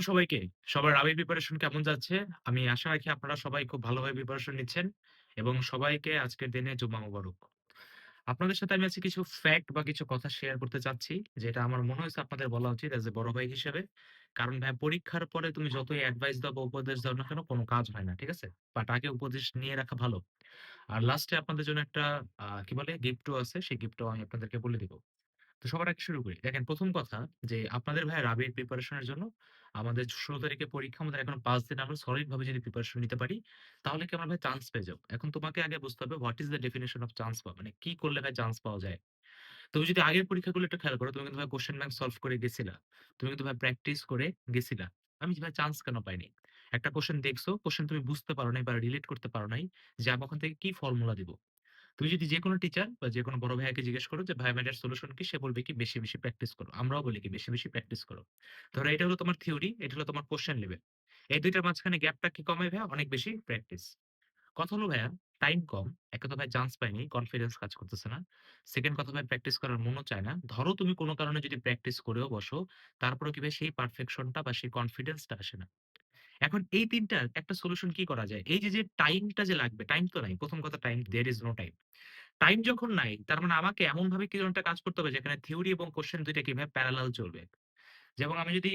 সবাইকে। সবার প্রিপারেশন কেমন যাচ্ছে? আমি আশা রাখি আপনারা সবাই খুব ভালোভাবে প্রিপারেশন নিচ্ছেন এবং সবাইকে আজকের দিনে মোবারক। আপনাদের সাথে আমি আজকে কিছু ফ্যাক্ট বা কিছু কথা শেয়ার করতে চাচ্ছি, যেটা আমার মনে হয়েছে আপনাদের বলা উচিত এজ এ বড় ভাই হিসেবে। কারণ ভাই পরীক্ষার পরে তুমি যতই অ্যাডভাইস দাও বা উপদেশ দাও না কেন, কোন কাজ হয় না। ঠিক আছে? বাট আগে উপদেশ নিয়ে রাখা ভালো। আর লাস্টে আপনাদের জন্য একটা কি বলে গিফটও আছে। সেই গিফটও আমি আপনাদেরকে বলে দিব। তো সবার আগে শুরু করি। দেখেন ১ম কথা যে আপনাদের ভাইয়া রাবির প্রিপারেশন এর জন্য আমাদের ১৬ তারিখে পরীক্ষা। আমাদের এখনও ৫ দিন আমরা সলিড ভাবে যদি প্রিপারেশন নিতে পারি, তাহলে কি আমরা ভাই চান্স পেয়ে যাব। এখন তোমাকে আগে বুঝতে হবে what is the definition of chance পাওয়া? মানে কি করলে ভাই চান্স পাওয়া যায়? তুমি যদি আগের পরীক্ষাগুলো একটু খেয়াল করো, তুমি কিন্তু ভাই কোয়েশ্চেন ব্যাংক সলভ করে গেছিলা। তুমি কিন্তু ভাই প্র্যাকটিস করে গেছিলা। আমি ভাই চান্স কেন পাইনি? একটা কোয়েশ্চেন দেখছ, কোয়েশ্চেন তুমি বুঝতে পারো নাই বা রিলেট করতে পারো নাই যে আমি ওখান থেকে কি ফর্মুলা দিব। তুমি যদি যেকোনো টিচার বা যেকোনো বড় ভাইয়াকে জিজ্ঞেস করো যে, "ভাই এটার সলিউশন কি?" সে বলবে কি, "বেশি, বেশি প্র্যাকটিস করো।" আমরাও বলি কি, "বেশি, বেশি প্র্যাকটিস করো।" ধরো এটা হলো তোমার থিওরি, এটা হলো তোমার কোয়েশ্চেন লেভেল। এই ২ টার মাঝখানে গ্যাপটা কি কমে ভাইয়া? অনেক বেশি প্র্যাকটিস। কথা হলো ভাইয়া টাইম কম। একে তো ভাই চান্স পাইনি, কনফিডেন্স কাজ করতেছে না। সেকেন্ড কথা ভাই প্র্যাকটিস করার মনও চায় না। ধরো তুমি কোন কারণে যদি প্র্যাকটিস করেও বসো, তারপরে কি ভাই সেই পারফেকশন টা বা সেই কনফিডেন্সটা আসে না। এখন এই ৩ টার একটা সলিউশন কি করা যায়? এই যে, যে টাইমটা যে লাগবে, টাইম তো নাই। ১ম কথা time, there is no time. Time যখন নাই, তার মানে আমাকে এমনভাবে কিছু একটা কাজ করতে হবে যেখানে থিওরি এবং কোয়েশ্চেন ২ টা কীভাবে প্যারালাল চলবে। যেমন আমি যদি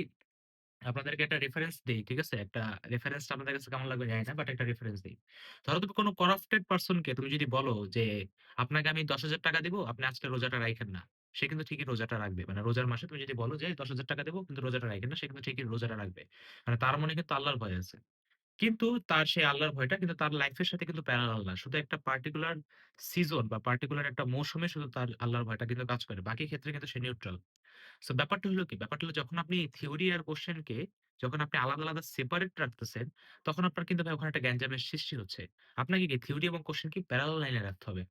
আপনাদেরকে একটা রেফারেন্স দেই, ঠিক আছে? একটা রেফারেন্সটা আপনাদের কাছে কেমন লাগবে জানি না, বাট একটা রেফারেন্স দেই। ধরো তুমি কোন করাপ্টেড পারসন কে তুমি যদি বলো যে, "আপনাকে আমি ৳১০,০০০ দিব, আপনি আজকে রোজাটা রাখেন না।" সে কিন্তু ঠিকই রোজাটা রাখবে। মানে রোজার মাসে তুমি যদি বলো যে, দশ হাজার টাকা দেবো কিন্তু রোজাটা রাখে না।" সে কিন্তু ঠিকই রোজাটা রাখবে। মানে তার মনে কিন্তু আল্লাহর ভয় আছে। কিন্তু তার সেই আল্লাহর ভয়টা কিন্তু তার লাইফের সাথে কিন্তু প্যারালাল না। শুধু একটা পার্টিকুলার সিজন বা পার্টিকুলার একটা মৌসুমে শুধু তার আল্লাহর ভয়টা কিন্তু কাজ করে। বাকি ক্ষেত্রে কিন্তু সে নিউট্রাল। সো ব্যাপারটা হলো কি? ব্যাপারটা হলো যখন আপনি থিওরি আর কোয়েশ্চেন কে যখন আপনি আলাদা, আলাদা সেপারেট রাখতেছেন, তখন আপনার কিন্তু ওখানে একটা গ্যাঞ্জামের সৃষ্টি হচ্ছে। আপনাকে কি থিওরি এবং কোয়েশ্চেন কি প্যারালাল লাইনে রাখতে হবে।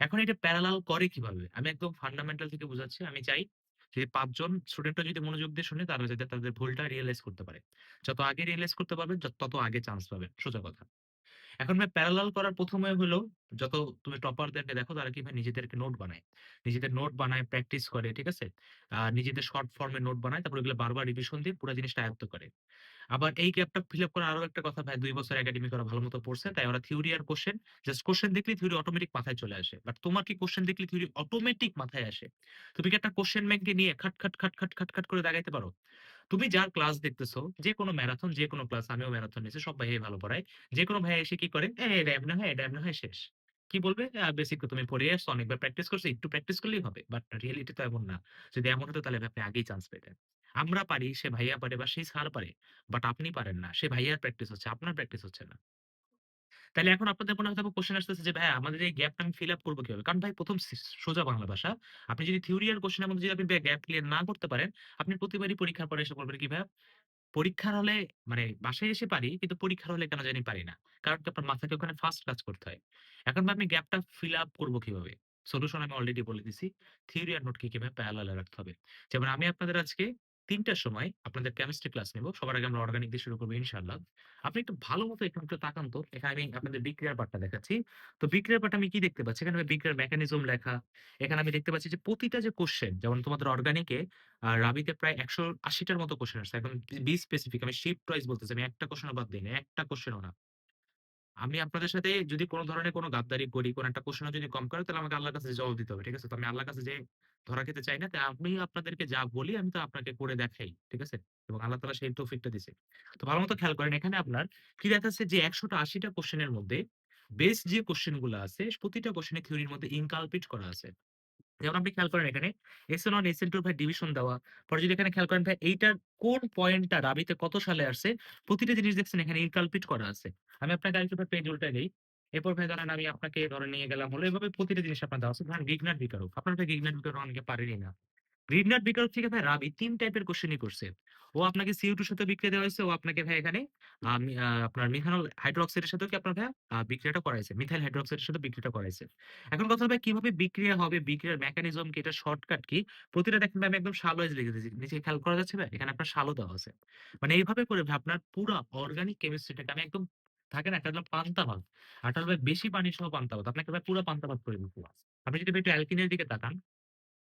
এখন এটা প্যারালাল করে কীভাবে? আমি একদম ফান্ডামেন্টাল থেকে বুঝাচ্ছি। আমি চাই যে ৫ জন স্টুডেন্টরা যদি মনোযোগ দিয়ে শুনে, তারা যাতে তাদের ভুলটা রিয়েলাইজ করতে পারে। যত আগে রিয়েলাইজ করতে পারবেন তত আগে চান্স পাবেন। সোজা কথা। এখন ভাই প্যারালাল করার ১ম ওয়ে হলো যত তুমি টপারদেরকে দেখো তারা কি ভাই নিজেদেরকে নোট বানায়। নিজেদের নোট বানায়, প্র্যাকটিস করে, ঠিক আছে? নিজেদের শর্ট ফর্ম নোট বানায়। তারপর এগুলো বারবার রিভিশন দিয়ে পুরা জিনিসটা আয়ত্ত করে। আবার এই গ্যাপটা ফিল আপ করার আরও একটা কথা ভাই দুই বছর একাডেমি করা ভালো মতো পড়ছে। তাই ওরা থিওরি আর কোয়েশ্চেন জাস্ট কোশ্চেন দেখলেই থিওরি অটোমেটিক মাথায় চলে আসে। বাট তোমার কি কোশ্চেন দেখলে থিওরি অটোমেটিক মাথায় আসে? তুমি কি একটা কোয়েশ্চেন ব্যাংকে নিয়ে খাট, খাট, খাট, খাট, খাট, খাট করে দাগাইতে পারো? তুমি যার ক্লাস দেখতেছো, যে কোনো ম্যারাথন, যে কোনো ক্লাস আমিও ম্যারাথন নিয়েছি সব ভাইয়াই ভালো পড়ায়। যেকোনো ভাইয়া এসে কি করে? এটা এমনে হয়, এটা এমনে হয়" শেষ। কি বলবে? বেসিক তো তুমি পড়ে আসছো, অনেকবার প্র্যাকটিস করছ, একটু প্র্যাকটিস করলেই হবে। বাট রিয়েলিটি তো এমন না। যদি এমন হতো তাহলে আপনি আগেই চান্স পেতেন। আমরা পারি, সে ভাইয়া পারে বা সেই স্যার পারে। বাট আপনি পারেন না। সে ভাইয়ার প্র্যাকটিস হচ্ছে, আপনার প্র্যাকটিস হচ্ছে না। তাইলে এখন আপনাদের মনে হয়তোবা কোয়েশ্চেন আসতেছে যে, "ভাইয়া আমাদের এই গ্যাপটা আমি ফিল আপ করব কীভাবে?" কারণ ভাই ১ম সি সোজা বাংলা ভাষা। আপনি যদি থিওরি আর কোয়েশ্চেন এর মধ্যে যদি আপনি গ্যাপ ক্লিয়ার না করতে পারেন, আপনি প্রতিবারই পরীক্ষার পরে এসে বলবেন কি, "ভাইয়া পরীক্ষার হলে মানে বাসায় এসে পারি কিন্তু পরীক্ষার হলে কেন জানি পারি না। কারণ আপনার মাথাকে ওখানে ফার্স্ট কাজ করতে হয়। এখন ভাই আমি গ্যাপটা ফিল আপ করব কীভাবে? সলিউশন আমি অলরেডি বলে দিছি। থিওরি আর নোটকে কীভাবে প্যারালাল রাখতে হবে। যেমন আমি আপনাদের আজকে ৩ টার সময় আপনাদের কেমিস্ট্রি ক্লাস নিব। সবার আগে আমরা অর্গানিক দিয়ে শুরু করব, ইনশাআল্লাহ। আপনি একটু ভালো মতো এখানে একটু তাকান তো। এখানে আমি আপনাদের বিক্রিয়ার পার্টটা দেখাচ্ছি। তো বিক্রিয়ার পার্টে আমি কি দেখতে পাচ্ছি? এখানে বিক্রিয়ার মেকানিজম লেখা। এখানে আমি দেখতে পাচ্ছি যে প্রতিটা যে কোয়েশ্চেন যেমন তোমাদের অর্গানিকে আ, রাবিতে প্রায় ১৮০ টার মতো কোশ্চেন আসছে। এখন বি স্পেসিফিক আমি শিফট ওয়াইজ বলতেছি। আমি একটা কোয়েশ্চেন ও বাদ দেইনি। একটা কোয়েশ্চেন ও না। আমি আপনাদের সাথে যদি কোনো ধরনের কোনো গাদ্দারি করি, কোন একটা কোশ্চেন যদি কম করে তাহলে আমাকে আল্লাহর কাছে জবাব দিতে হবে। ঠিক আছে? তো আমি আল্লাহর কাছে যে ধরা খেতে চাই না। তাই আমি আপনাদেরকে যা বলি আমি তো আপনাকে করে দেখাই। ঠিক আছে? এবং আল্লাহ তালা সেই তৌফিকটা দিছে। তো ভালো মতো খেয়াল করেন এখানে আপনার কি দেখাচ্ছে যে ১০০ টা ৮০ টা কোয়েশ্চেন এর মধ্যে বেস যে কোশ্চেনগুলো আছে প্রতিটা কোশ্চেনের থিওরির মধ্যে ইনকালপিট করা আছে। যেমন আপনি খেয়াল করেন এখানে SN1, SN2 ভাই ডিভিশন দেওয়া। পরে যদি এখানে খেয়াল করেন ভাই এইটার কোন পয়েন্টটা রাবিতে কত সালে আসছে, প্রতিটা জিনিস দেখছেন এখানে ইনকালপিট করা আছে। আমি আপনাকে আরেকটু পেজ উল্টে দিই এরপর ভাই ধরেন আমি আপনাকে ধরে নিয়ে গেলাম হলো এভাবে প্রতিটা জিনিস আপনার দেওয়া আছে। ধরেন গিগনাট বিকারক। আপনার ভাই গিগনাট বিকারক অনেকে পারেনই না। গ্রিনার বিকল্প থেকে ভাই রাবি ৩ টাইপের কোয়েশ্চেনই করছে। ও আপনাকে CO2 এর সাথে বিক্রিয়া দেওয়া হয়েছে ও আপনাকে ভাই এখানে আপনার মিথানল হাইড্রোক্সাইড এর সাথেও কি আপনার ভাইয়া আ বিক্রিয়াটা করাইছে। মিথাইল হাইড্রোক্সাইড এর সাথে বিক্রিয়াটা করাইছে। এখন কথা ভাই কীভাবে বিক্রিয়া হবে, বিক্রিয়ার মেকানিজম কি, এটার শর্টকাট কি? প্রতিটা দেখেন ভাই আমি একদম সাল ওয়াইজ লিখে দিয়েছি। নিচে খেয়াল করা যাচ্ছে ভাই? এখানে আপনার সালও দেওয়া আছে। মানে এইভাবে করে ভাই আপনার পুরা অর্গানিক কেমিস্ট্রিটাকে আমি একদম থাকে না একটা পান্তা ভাত। হলো ভাই বেশি পানি সহ পান্তা ভাত। আপনাকে ভাই পুরা পান্তা ভাত করে দিচ্ছি। আপনি যদি ভাই একটু অ্যালকিনের দিকে তাকান,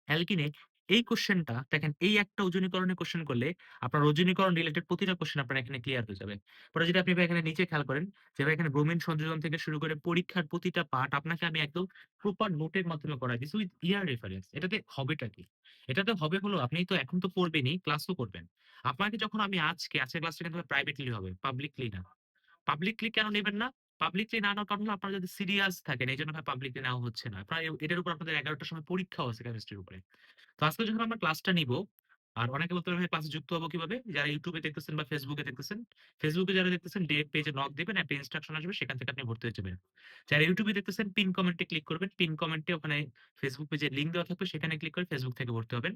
অ্যালকিনে এই কোয়েশ্চেনটা দেখেন এই একটা ওজনীকরণের কোয়েশ্চেন করলে আপনার ওজনীকরণ রিলেটেড প্রতিটা কোয়েশ্চেন আপনার এখানে ক্লিয়ার হয়ে যাবে। পরে যদি আপনি এখানে নিচে খেয়াল করেন যে এখানে ব্রোমিন সংযোজন থেকে শুরু করে পরীক্ষার প্রতিটা পার্ট আপনাকে আমি একদম প্রপার নোটের মাধ্যমে করায় দিছি উইথ ইয়ার রেফারেন্স। এটাতে হবেটা কি? এটাতে হবে হলো আপনি তো এখন তো পড়বেনই, ক্লাসও করবেন। আপনাকে যখন আমি আজকে আজকে ক্লাসটা কিন্তু প্রাইভেটলি হবে, পাবলিকলি না। পাবলিকলি কেন নেবেন না? পাবলিকলি না নেওয়ার কারণ আপনারা যদি সিরিয়াস থাকেন এইজন্য ভাই পাবলিকলি নেওয়া হচ্ছে না। প্রায় এটার উপর আপনাদের ১১ টার সময় পরীক্ষাও আছে কেমিস্ট্রির উপরে। তো আজকে যখন আমরা ক্লাসটা নিবো, আর অনেকে বলতে পারে ভাই ক্লাসে যুক্ত হব কীভাবে? যারা ইউটিউবে দেখতেছেন বা এ দেখতেছেন, এ যারা দেখতেছেন ডিরেক্ট পেজে নক দিবেন, একটা ইনস্ট্রাকশন আসবে সেখান থেকে আপনি ভর্তি হয়ে যাবেন। যারা এ দেখতেছেন পিন কমেন্টে ক্লিক করবেন। পিন কমেন্টে ওখানে ফেসবুক পেজের লিঙ্ক দেওয়া থাকবে সেখানে ক্লিক করে ফেসবুক থেকে ভর্তি হবেন।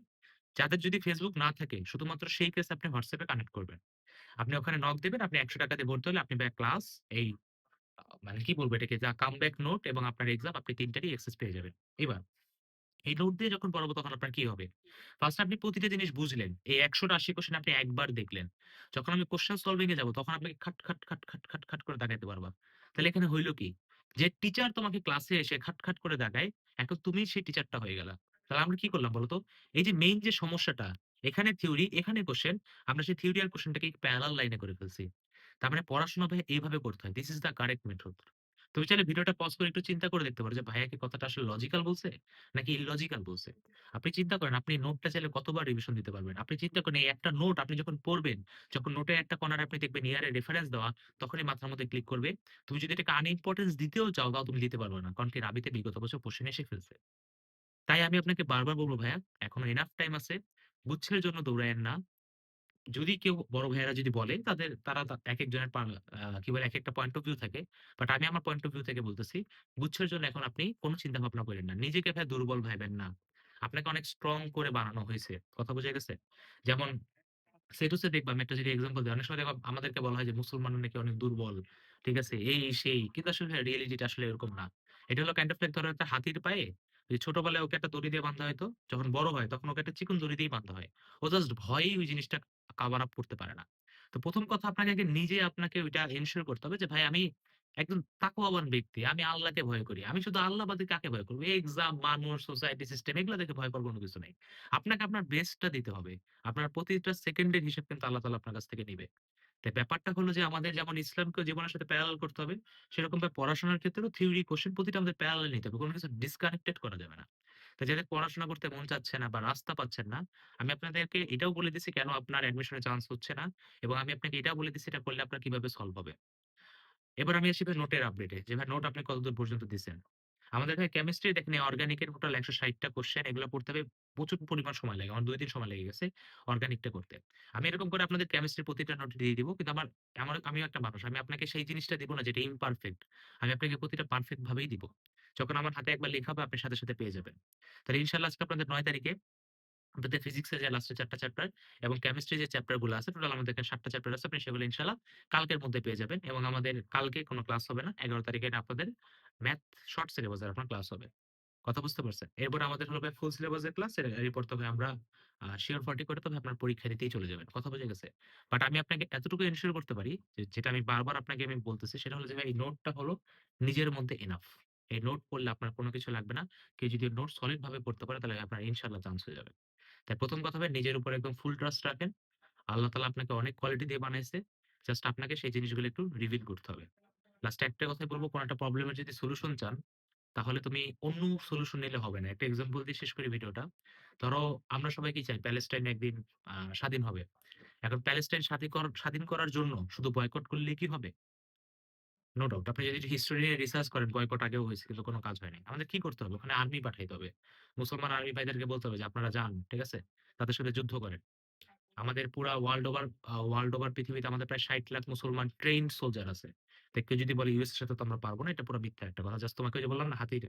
যাদের যদি ফেসবুক না থাকে শুধুমাত্র সেই কেসে আপনি এ কানেক্ট করবেন। আপনি ওখানে নক দেবেন আপনি ৳১০০ দিয়ে ভর্তি হলে আপনি ভাইয়া ক্লাস এই মানে কি বলব এটাকে? যা কামব্যাক নোট এবং আপনার এক্সাম আপনি ৩ টারই অ্যাক্সেস পেয়ে যাবেন। এবার এই নোট দিয়ে যখন পড়াবো তখন আপনার কি হবে? ফার্স্ট আপনি প্রতিটা জিনিস বুঝলেন। এই ১০০ টা ৮০ কোয়েশ্চেন আপনি একবার দেখলেন। যখন আমি কোয়েশ্চেন সলভিং এ যাব তখন আপনাকে খাট, খাট, খাট, খাট, খাট, খাট করে দাগাইতে পারবা। তাহলে এখানে হইল কি? যে টিচার তোমাকে ক্লাসে এসে খাট, খাট করে দাগায়, এখন তুমি সেই টিচারটা হয়ে গেলা। তাহলে আমরা কি করলাম বলতো? এই যে মেইন যে সমস্যাটা, এখানে থিওরি, এখানে কোশ্চেন আমরা সেই থিওরি আর কোয়েশ্চেনটাকে প্যারালাল লাইনে করে ফেলছি। তার মানে পড়াশোনা ভাই এইভাবে করতে হয়। This is the correct method. তুমি চাইলে ভিডিওটা পজ করে একটু চিন্তা করে দেখতে পারো যে ভাইয়া কি কথাটা আসলে লজিক্যাল বলছে? নাকি ইললজিক্যাল বলছে। আপনি চিন্তা করেন আপনি নোটটা চাইলে কতবার রিভিশন দিতে পারবেন। আপনি চিন্তা করেন এই একটা নোট আপনি যখন পড়বেন, যখন নোটের একটা কর্নারে আপনি দেখবেন ইয়ার রেফারেন্স দেওয়া, তখনই মাথার মধ্যে ক্লিক করবে। তুমি যদি এটাকে আনইম্পোর্টেন্স দিতেও চাও, তাও তুমি দিতে পারবে না। কারণ কি রাবিতে বিগত বছর কোয়েশ্চেন এসে ফেলছে। তাই আমি আপনাকে বারবার বলব ভাইয়া, এখনও এনাফ টাইম আছে। গুচ্ছের জন্য দৌড়ায়েন না। যদি কেউ বড় ভাইয়েরা যদি বলে তাদের তারা পা আ কি বলে একেকটা পয়েন্ট অফ ভিউ থাকে। বাট আমি আমার পয়েন্ট অফ ভিউ থেকে বলতেছি, গুচ্ছের জন্য এখন আপনি কোন চিন্তা ভাবনা কইরেন না। নিজেকে ভাই দুর্বল ভাইবেন না। আপনাকে অনেক স্ট্রং করে বানানো হয়েছে কথা বোঝা গেছে? যেমন সেটুসে দেখবা আমি একটা যদি এক্সাম্পল দিই। অনেক সময় দেখবা আমাদেরকে বলা হয় যে মুসলমান নাকি অনেক দুর্বল। ঠিক আছে? এই সেই। কিন্তু আসলে রিয়ালিটিটা আসলে এরকম না। এটা হলো কাইন্ড অফ লাইক ধরো একটা হাতির পায়ে ওই ছোটবেলায় ওকে একটা দড়ি দিয়ে বান্ধা হয়তো। যখন বড় হয় তখন ওকে একটা চিকন দড়ি দিয়েই বান্ধা হয়। ও জাস্ট ভয়েই ওই জিনিসটা কাভার আপ করতে পারে না। তো ১ম কথা আপনাকে আগে নিজে আপনাকে ওইটা এনশিওর করতে হবে যে ভাই আমি একজন তাকওয়াবান ব্যক্তি। আমি আল্লাহকে ভয় করি। আমি শুধু আল্লাহ বাদে কাকে ভয় করব? এক্সাম, মানুষ, সোসাইটি, সিস্টেম এগুলা দেখে ভয় পাওয়ার কোনো কিছু নাই। আপনাকে আপনার বেস্টটা দিতে হবে। আপনার প্রতিটা সেকেন্ডের হিসাব কিন্তু আল্লাহ তাআলা আপনার কাছ থেকে নিবে। তাই ব্যাপারটা হলো যে আমাদের যেমন ইসলামকে জীবনের সাথে প্যারালাল করতে হবে, সেরকম ভাবে পড়াশোনার ক্ষেত্রেও থিওরি, কোয়েশ্চেন প্রতিটা আমাদের প্যারালাল নিতে হবে। কোন কিছু ডিসকানেক্টেড করা যাবে না। তো যাদের পড়াশোনা করতে মন চাচ্ছে না বা রাস্তা পাচ্ছেন না, আমি আপনাদেরকে এটাও বলে দিছি কেন আপনার অ্যাডমিশনের চান্স হচ্ছে না এবং আমি আপনাকে এটাও বলে দিছি এটা করলে আপনার কীভাবে সলভ হবে। এবার আমি আসি নোটের আপডেটে। যে ভাই নোট আপনি কতদূর পর্যন্ত দিছেন? আমাদের ভাই কেমিস্ট্রি দেখেন এই অর্গানিক এর টোটাল ১৬০ টা কোয়েশ্চেন এগুলো পড়তে হবে প্রচুর পরিমাণ সময় লাগে। আমার ২ দিন সময় লেগে গেছে অর্গানিকটা করতে। আমি এরকম করে আপনাদের কেমিস্ট্রির প্রতিটা নোট দিয়ে দিব। কিন্তু আমার আমার আমিও একটা মানুষ। আমি আপনাকে সেই জিনিসটা দিব না যেটা ইমপারফেক্ট। আমি আপনাকে প্রতিটা পারফেক্ট ভাবেই দিব। যখন আমার হাতে একবার লেখা হবে আপনি সাথে, সাথে পেয়ে যাবেন। তাহলে ইনশাআল্লাহ আজকে আপনাদের ৯ তারিখে আপনাদের ফিজিক্সের যে লাস্টের চারটা চ্যাপ্টার এবং কেমিস্ট্রি যে চ্যাপ্টারগুলো আছে টোটাল আমাদের এখানে ৭ টা চ্যাপ্টার আছে। আপনি সেগুলো ইনশাল্লাহ কালকের মধ্যে পেয়ে যাবেন এবং আমাদের কালকে কোনো ক্লাস হবে না। ১১ তারিখে আপনাদের ম্যাথ শর্ট সিলেবাস এর আপনার ক্লাস হবে। কথা বুঝতে পারছেন? এরপর আমাদের ভাই ফুল সিলেবাস এর ক্লাস। এর এরপর তবে আমরা সিওর 40 করে তবে আপনার পরীক্ষা দিতেই চলে যাবেন। কথা বোঝা গেছে? বাট আমি আপনাকে এতটুকু এনশিওর করতে পারি যেটা আমি বারবার আপনাকে আমি বলতেছি, সেটা হলো যে এই নোটটা হলো নিজের মধ্যে এনাফ। এই নোট পড়লে আপনার কোন কিছু লাগবে না। কেউ যদি নোট সলিড ভাবে পড়তে পারে, তাহলে আপনার ইনশাআল্লাহ চান্স হয়ে যাবে। তাই ১ম কথা ভাই, নিজের উপর একদম ফুল ট্রাস্ট রাখেন। আল্লাহ তালা আপনাকে অনেক কোয়ালিটি দিয়ে বানাইছে। জাস্ট আপনাকে সেই জিনিসগুলো একটু রিভিল করতে হবে। লাস্টে একটা কথাই বলব, কোন একটা প্রবলেম এর যদি সলিউশন চান, তাহলে তুমি অন্য সলিউশন নিলে হবে না। একটা এক্সাম্পল দিয়ে শেষ করি ভিডিওটা। ধরো, আমরা সবাই কি চাই? প্যালেস্টাইন একদিন স্বাধীন হবে। এখন প্যালেস্টাইন স্বাধীন কর, স্বাধীন করার জন্য শুধু বয়কট করলেই কি হবে? No doubt. আপনি যদি হিস্ট্রি নিয়ে রিসার্চ করেন বয়কট আগেও হয়েছে, কিন্তু কোন কাজ হয় নাই। আমাদের কি করতে হবে? ওখানে আর্মি পাঠাইতে হবে। মুসলমান আর্মি ভাইদেরকে বলতে হবে যে, আপনারা যান। ঠিক আছে? তাদের সাথে যুদ্ধ করেন। আমাদের পুরা ওয়ার্ল্ড ওভার ওয়ার্ল্ড ওভার পৃথিবীতে আমাদের প্রায় ৬০ লাখ মুসলমান ট্রেইনড সোলজার আছে। কেউ যদি বলে ইউএস এর সাথে তো আমরা পারব না, এটা পুরা মিথ্যা একটা কথা। জাস্ট তোমাকে যে বললাম না হাতির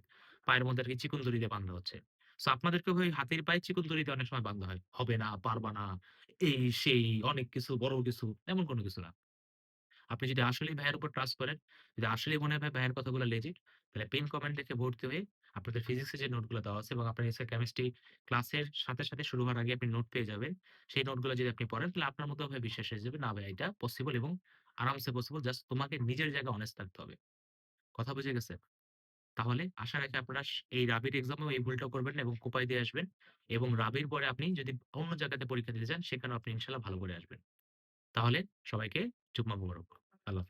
পায়ের মধ্যে আরকি চিকন দড়ি দিয়ে বান্ধা হচ্ছে। সো আপনাদেরকেও ওই হাতির পায়ে চিকন দড়ি দিয়ে অনেক সময় বান্ধা হয়। হবে না, পারবা না, এই সেই অনেক কিছু, বড় কিছু, এমন কোন কিছু না। আপনি যদি আসলেই ভাইয়ের উপর ট্রাস্ট করেন, যদি আসলেই মনে হয় ভাইয়ের কথাগুলো লেজিট, তাহলে পিন কমেন্ট দেখে ভর্তি হয়ে আপনাদের ফিজিক্সের যে নোটগুলো দেওয়া আছে এবং আপনার এসে কেমিস্ট্রি ক্লাসের সাথে, সাথে শুরু হওয়ার আগে আপনি নোট পেয়ে যাবেন। সেই নোটগুলো যদি আপনি পড়েন তাহলে আপনার মধ্যেও ভাই বিশ্বাস হয়ে যাবে, না ভাই এটা পসিবল এবং আরামসে পসিবল। জাস্ট তোমাকে নিজের জায়গায় অনেস্ট থাকতে হবে। কথা বুঝে গেছে? তাহলে আশা রাখি আপনারা এই রাবির এক্সামেও এই ভুলটা করবেন না এবং কোপাই দিয়ে আসবেন। এবং রাবির পরে আপনি যদি অন্য জায়গাতে পরীক্ষা দিতে চান, সেখানেও আপনি ইনশাল্লাহ ভালো করে আসবেন। তাহলে সবাইকে চুপমা মুবারক আল্লাহ।